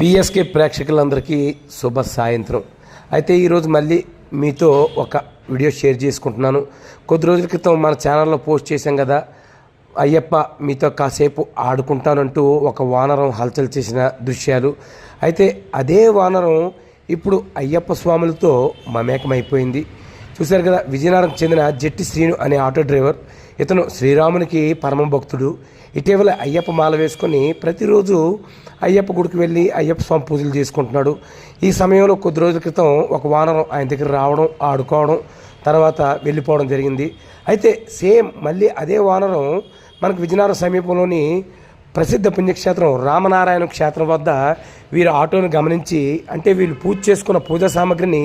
PSK ప్రేక్షకులందరికీ శుభ సాయంత్రం. అయితే ఈరోజు మళ్ళీ మీతో ఒక వీడియో షేర్ చేసుకుంటున్నాను. కొద్ది రోజుల క్రితం మన ఛానల్లో పోస్ట్ చేశాం కదా అయ్యప్ప మీతో కాసేపు ఆడుకుంటానంటూ ఒక వానరం హల్చల్ చేసిన దృశ్యాలు. అయితే అదే వానరం ఇప్పుడు అయ్యప్ప స్వాములతో మమేకమైపోయింది. చూశారు కదా విజయనగరం చెందిన జట్టి శ్రీను అనే ఆటో డ్రైవర్ ఇతను శ్రీరామునికి పరమ భక్తుడు. ఇటీవల అయ్యప్ప మాల వేసుకొని ప్రతిరోజు అయ్యప్ప గుడికి వెళ్ళి అయ్యప్ప స్వామి పూజలు చేసుకుంటున్నాడు. ఈ సమయంలో కొద్ది రోజుల క్రితం ఒక వానరం ఆయన దగ్గర రావడం ఆడుకోవడం తర్వాత వెళ్ళిపోవడం జరిగింది. అయితే సేమ్ మళ్ళీ అదే వానరం మనకు విజయనగరం సమీపంలోని ప్రసిద్ధ పుణ్యక్షేత్రం రామనారాయణ క్షేత్రం వద్ద వీరు ఆటోను గమనించి అంటే వీళ్ళు పూజ చేసుకున్న పూజా సామాగ్రిని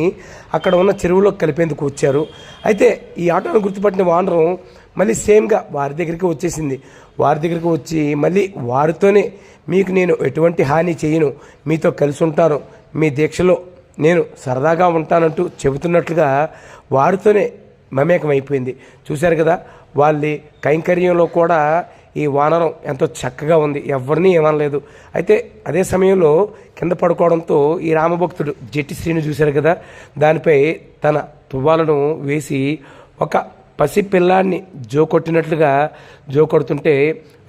అక్కడ ఉన్న చెరువులో కలిపేందుకు వచ్చారు. అయితే ఈ ఆటోను గుర్తుపట్టిన వానరం మళ్ళీ సేమ్గా వారి దగ్గరికి వచ్చేసింది. వారి దగ్గరికి వచ్చి మళ్ళీ వారితోనే మీకు నేను ఎటువంటి హాని చేయను. మీతో కలిసి ఉంటాను. మీ దీక్షలో నేను సరదాగా ఉంటానంటూ చెబుతున్నట్లుగా వారితోనే మమేకం అయిపోయింది. చూశారు కదా వాళ్ళ కైంకర్యంలో కూడా ఈ వానరం ఎంతో చక్కగా ఉంది. ఎవరిని ఏమనలేదు. అయితే అదే సమయంలో కింద పడుకోవడంతో ఈ రామభక్తుడు జట్టి శ్రీని చూశారు కదా. దానిపై తన తువ్వాలను వేసి ఒక పసి పిల్లాన్ని జో కొట్టినట్లుగా జో కొడుతుంటే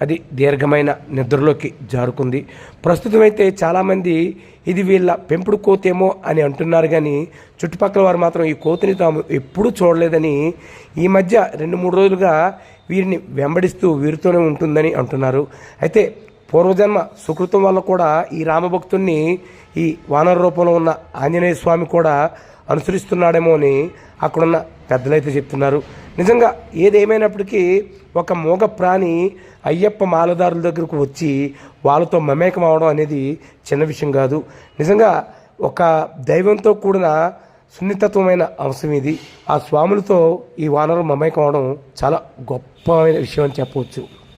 అది దీర్ఘమైన నిద్రలోకి జారుకుంది. ప్రస్తుతం అయితే చాలామంది ఇది వీళ్ళ పెంపుడు కోతేమో అని అంటున్నారు కానీ చుట్టుపక్కల వారు మాత్రం ఈ కోతిని తాము ఎప్పుడూ చూడలేదని ఈ మధ్య రెండు మూడు రోజులుగా వీరిని వెంబడిస్తూ వీరితోనే ఉంటుందని అంటున్నారు. అయితే పూర్వజన్మ సుకృతం వల్ల కూడా ఈ రామభక్తుణ్ణి ఈ వానర రూపంలో ఉన్న ఆంజనేయ స్వామి కూడా అనుసరిస్తున్నాడేమో అని అక్కడున్న పెద్దలైతే చెప్తున్నారు. నిజంగా ఏదేమైనప్పటికీ ఒక మూగ ప్రాణి అయ్యప్ప మాలదారుల దగ్గరకు వచ్చి వాళ్ళతో మమేకం అవడం అనేది చిన్న విషయం కాదు. నిజంగా ఒక దైవంతో కూడిన సున్నితత్వమైన అంశం ఇది. ఆ స్వాములతో ఈ వానరు మమేకం అవడం చాలా గొప్పమైన విషయం అని చెప్పవచ్చు.